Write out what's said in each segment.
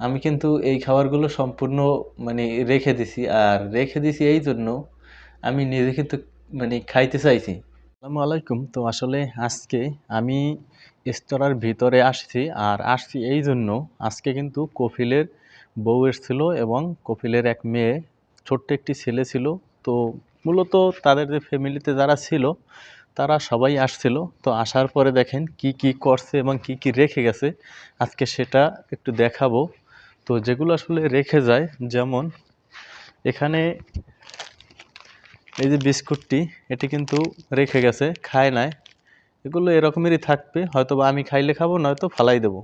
আমি কিন্তু এই খাবারগুলো সম্পূর্ণ মানে রেখে দিছি। আর রেখে দিছি এই জন্য আমি নিজে কিন্তু মানে খাইতে চাইছি। আসসালামু আলাইকুম। তো আসলে আজকে আমি রেস্তোরাঁর ভিতরে আসছি আর আসছি এই জন্য আজকে কিন্তু কফিলের বউ এসেছিল এবং কফিলের এক মেয়ে, ছোট্ট একটি ছেলে ছিল। তো মূলত তাদের যে ফ্যামিলিতে যারা ছিল, তারা সবাই আসছিল। তো আসার পরে দেখেন কি কি করছে এবং কি কি রেখে গেছে। আজকে সেটা একটু দেখাবো। তো যেগুলো আসলে রেখে যায়, যেমন এখানে এই যে বিস্কুটটি, এটি কিন্তু রেখে গেছে, খায় নাই। এগুলো এরকমেরই থাকবে হয়তো বা আমি খাইলে খাব, নয়তো ফালাই দেবো।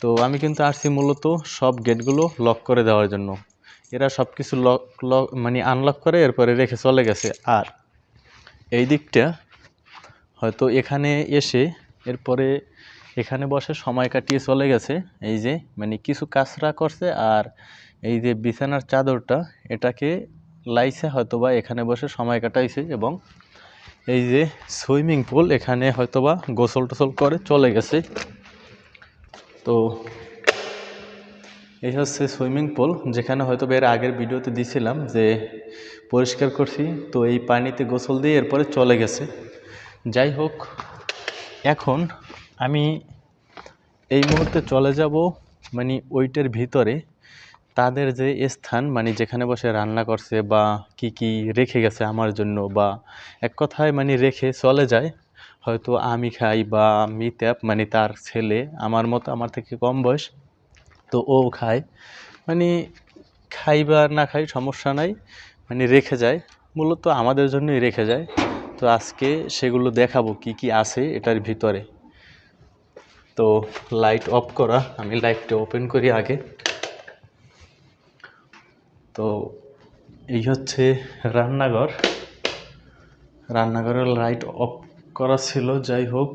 তো আমি কিন্তু আসছি মূলত সব গেটগুলো লক করে দেওয়ার জন্য। এরা সব কিছু লক লক মানে আনলক করে, এরপরে রেখে চলে গেছে। আর এই দিকটা হয়তো এখানে এসে, এরপরে এখানে বসে সময় কাটিয়ে চলে গেছে। এই যে মানে কিছু কাজরা করছে আর এই যে বিছানার চাদরটা, এটাকে লাইছে হয়তোবা এখানে বসে সময় কাটাইছে এবং এই যে সুইমিং পুল এখানে হয়তোবা গোসল টোসল করে চলে গেছে। তো এই হচ্ছে সুইমিং পুল, যেখানে হয়তো এর আগের ভিডিওতে দিছিলাম যে পরিষ্কার করছি, তো এই পানিতে গোসল দিয়ে এরপরে চলে গেছে। যাই হোক, এখন আমি এই মুহূর্তে চলে যাব মানে ওইটার ভিতরে। তাদের যে স্থান মানে যেখানে বসে রান্না করছে বা কি কি রেখে গেছে আমার জন্য বা এক কথায় মানে রেখে চলে যায়। হয়তো আমি খাই বা মিতাপ মানে তার ছেলে, আমার মতো আমার থেকে কম বয়স, তো ও খায়। মানে খাই বা না খাই সমস্যা নাই মানে রেখে যায়। মূলত আমাদের জন্যই রেখে যায়। তো আজকে সেগুলো দেখাবো কি কি আছে এটার ভিতরে। তো লাইট অফ করা। আমি লাইটটা ওপেন করি আগে। তো এই হচ্ছে রান্নাঘর। রান্নাঘরের লাইট অফ করা ছিল, যাই হোক।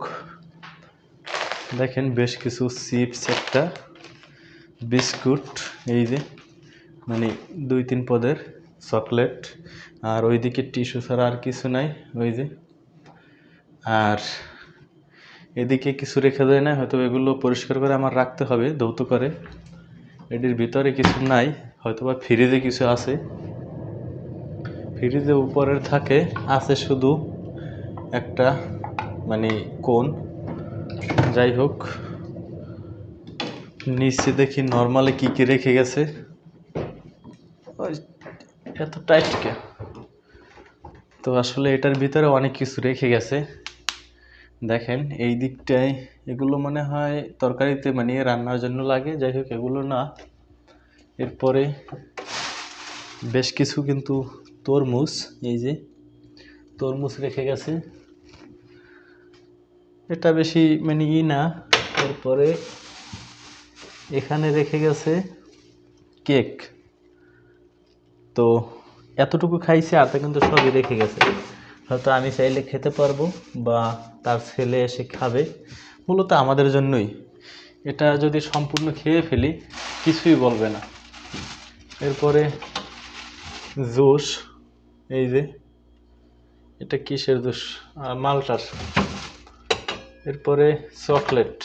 দেখেন বেশ কিছু চিপস একটা, বিস্কুট, এই যে মানে দুই তিন পদের চকলেট আর ওইদিকে টিস্যু ছাড়া আর কিছু নাই, ওই যে। আর এদিকে কিছু রেখে দেয় না, হয়তো এগুলো পরিষ্কার করে আমার রাখতে হবে, ধৌত করে। এটির ভিতরে কিছু নাই হয়তো বা ফ্রিজে কিছু আছে। ফ্রিজে উপরের থাকে, আছে শুধু একটা মানে কোন যাই হোক, নিচে দেখি নর্মালে কি কি রেখে গেছে। এত টাইট কে তো আসলে এটার ভিতরে অনেক কিছু রেখে গেছে। দেখেন, এই দিকটায় এগুলো মনে হয় তরকারিতে মানে রান্নার জন্য লাগে, যাই হোক এগুলো না। এরপরে বেশ কিছু কিন্তু তরমুজ, এই যে তরমুজ রেখে গেছে। এটা বেশি মানে ই না। এরপরে এখানে রেখে গেছে কেক। তো এতটুকু খাইছে, আর তা কিন্তু সবই রেখে গেছে। হয়তো আমি চাইলে খেতে পারব বা তার ছেলে এসে খাবে। মূলত আমাদের জন্যই। এটা যদি সম্পূর্ণ খেয়ে ফেলি, কিছুই বলবে না। এরপরে জুস, এই যে, এটা কিসের জুস? মালটার। এরপরে চকলেট।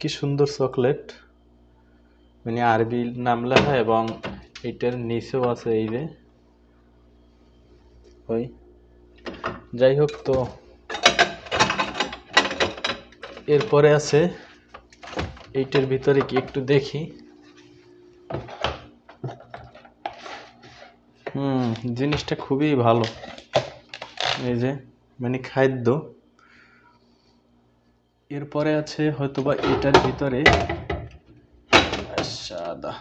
কি সুন্দর চকলেট। মানে আরবি নাম লেখা এবং এটার নিচেও আছে এই যে। ওই যাই হোক তো, এরপরে আছে, এইটার ভিতরে কি একটু দেখি। হুম, জিনিসটা খুবই ভালো। এই যে মানে খাদ্য। এরপরে আছে হয়তোবা এটার ভিতরে সাদা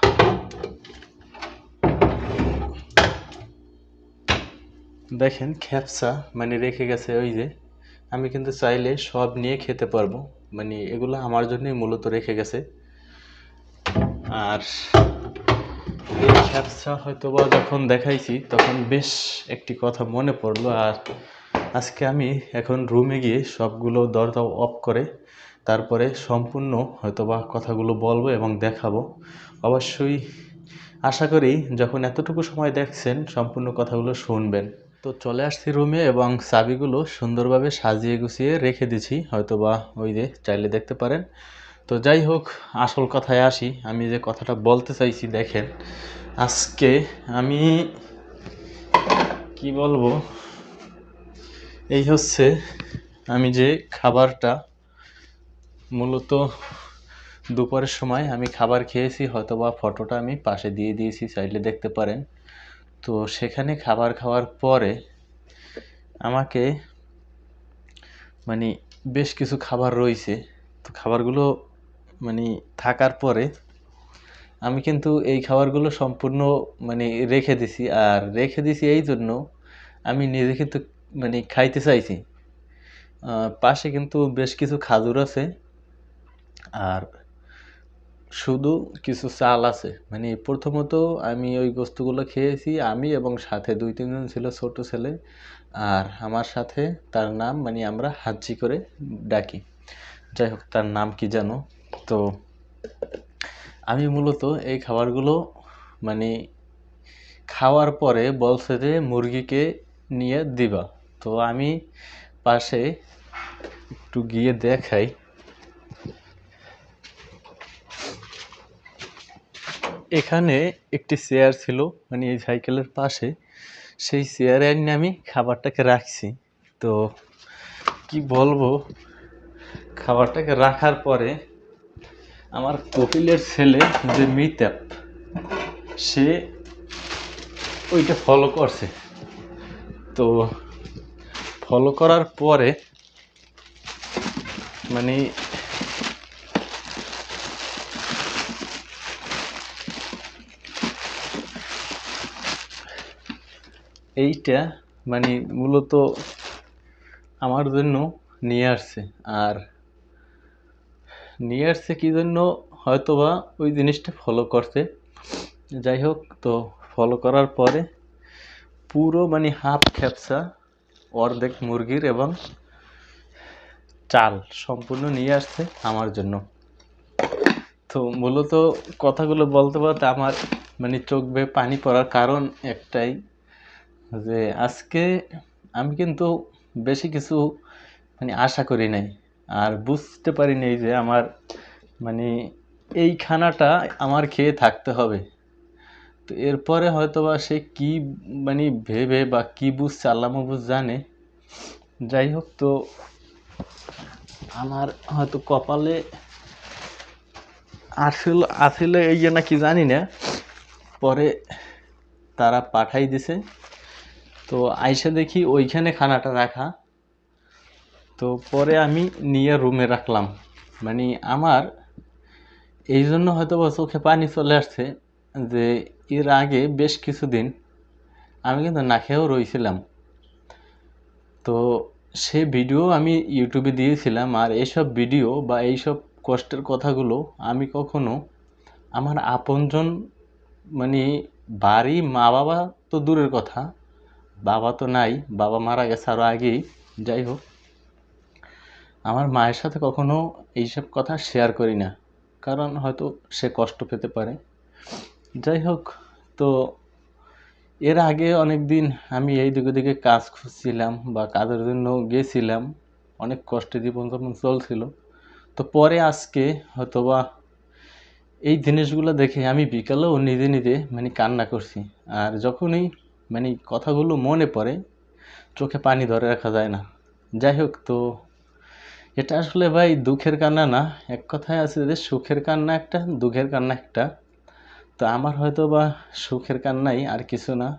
দেখেন খ্যাপসা মানে রেখে গেছে ওই যে। আমি কিন্তু চাইলে সব নিয়ে খেতে পারব। মানে এগুলো আমার জন্যই মূলত রেখে গেছে। আর এই খ্যাপসা হয়তো বা যখন দেখাইছি, তখন বেশ একটি কথা মনে পড়ল। আর আজকে আমি এখন রুমে গিয়ে সবগুলো দরজা অফ করে, তারপরে সম্পূর্ণ হয়তোবা কথাগুলো বলব এবং দেখাবো। অবশ্যই আশা করি যখন এতটুকু সময় দেখছেন, সম্পূর্ণ কথাগুলো শুনবেন। তো চলে আসছি রুমে এবং চাবিগুলো সুন্দরভাবে সাজিয়ে গুছিয়ে রেখে দিছি হয়তোবা ওই যে চাইলে দেখতে পারেন। তো যাই হোক, আসল কথায় আসি। আমি যে কথাটা বলতে চাইছি, দেখেন, আজকে আমি কি বলব? এই হচ্ছে আমি যে খাবারটা মূলত দুপুরের সময় আমি খাবার খেয়েছি, হয়তোবা ফটোটা আমি পাশে দিয়ে দিয়েছি, চাইলে দেখতে পারেন। তো সেখানে খাবার খাওয়ার পরে আমাকে মানে বেশ কিছু খাবার রয়েছে। তো খাবারগুলো মানে থাকার পরে আমি কিন্তু এই খাবারগুলো সম্পূর্ণ মানে রেখে দিছি। আর রেখে দিছি এই জন্য আমি নিজে কিন্তু মানে খাইতে চাইছি। পাশে কিন্তু বেশ কিছু খাজুর আছে। আর শুধু কিছু চাল আছে। মানে প্রথমত আমি ওই গোস্তগুলো খেয়েছি, আমি এবং সাথে দুই, তিনজন ছিল ছোট ছেলে। আর আমার সাথে তার নাম মানে আমরা হাজ্জি করে ডাকি। যাই হোক, তার নাম কি জানো তো আমি মূলত এই খাবারগুলো মানে খাওয়ার পরে বলছে যে, মুরগিকে নিয়ে দিবা। তো আমি পাশে একটু গিয়ে দেখাই। এখানে একটি চেয়ার ছিল মানে এই সাইকেলের পাশে। সেই চেয়ারে এনে আমি খাবারটাকে রাখছি। তো কি বলব, খাবারটাকে রাখার পরে আমার কপিলের ছেলে যে মিতাপ, সে ওইটা ফলো করছে। তো ফলো করার পরে মানে এইটা মানে মূলত আমার জন্য নিয়ে আসছে। আর নিয়ে আসছে কী জন্য? হয়তোবা ওই জিনিসটা ফলো করছে। যাই হোক, তো ফলো করার পরে পুরো মানে হাফ খ্যাপসা অর্ধেক মুরগির এবং চাল সম্পূর্ণ নিয়ে আসছে আমার জন্য। তো মূলত কথাগুলো বলতে বলতে আমার মানে চোখ বেয়ে পানি পড়ার কারণ একটাই যে আজকে আমি কিন্তু বেশি কিছু মানে আশা করি নাই। আর বুঝতে পারি নাই যে আমার মানে এই খানাটা আমার খেয়ে থাকতে হবে। তো এরপরে হয়তো বা সে কী মানে ভেবে বা কী বুঝছে আল্লাহ বুঝ জানে। যাই হোক, তো আমার হয়তো কপালে আসল, আসলে এই যে নাকি জানি না। পরে তারা পাঠাই দিছে। তো আইসা দেখি ওইখানে খানাটা রাখা। তো পরে আমি নিয়ে রুমে রাখলাম। মানে আমার এই জন্য হয়তো বা চোখে পানি চলে আসছে যে এর আগে বেশ কিছুদিন আমি কিন্তু না খেয়েও রয়েছিলাম তো সে ভিডিও আমি ইউটিউবে দিয়েছিলাম আর এইসব ভিডিও বা এইসব কষ্টের কথাগুলো আমি কখনো আমার আপনজন মানে বাড়ি মা বাবা তো দূরের কথা বাবা তো নাই, বাবা মারা গেছে আরও আগেই, যাই হোক। আমার মায়ের সাথে কখনো এইসব কথা শেয়ার করি না, কারণ হয়তো সে কষ্ট পেতে পারে। যাই হোক, তো এর আগে অনেক দিন আমি এই দিকে দিকে কাজ খুঁজছিলাম বা কাজের জন্য গেছিলাম, অনেক কষ্টে জীবনযাপন চলছিল। তো পরে আজকে হয়তোবা এই জিনিসগুলো দেখে আমি বিকালেও নিজে নিজে মানে কান্না করছি। আর যখনই মানে কথাগুলো মনে পড়ে, চোখে পানি ধরে রাখা যায় না। যাই হোক তো, এটা আসলে ভাই দুঃখের কান্না না। এক কথায় আছে যে সুখের কান্না একটা, দুঃখের কান্না একটা। তো আমার হয়তো বা সুখের কান্নাই আর কিছু না।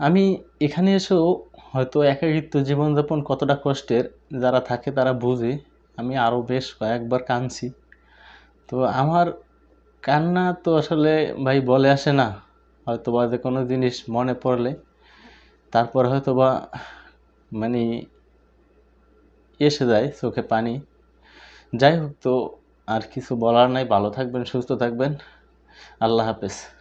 আমি এখানে এসেও হয়তো একাকিত্ব জীবনযাপন কতটা কষ্টের, যারা থাকে তারা বুঝে। আমি আরও বেশ কয়েকবার কাঁদছি। তো আমার কান্না তো আসলে ভাই বলে আসে না। হয়তো বা যে কোনো জিনিস মনে পড়লে, তারপর হয়তো বা মানে এসে যায় চোখে পানি। যাই হোক তো, আর কিছু বলার নাই। ভালো থাকবেন, সুস্থ থাকবেন। আল্লাহ হাফেজ।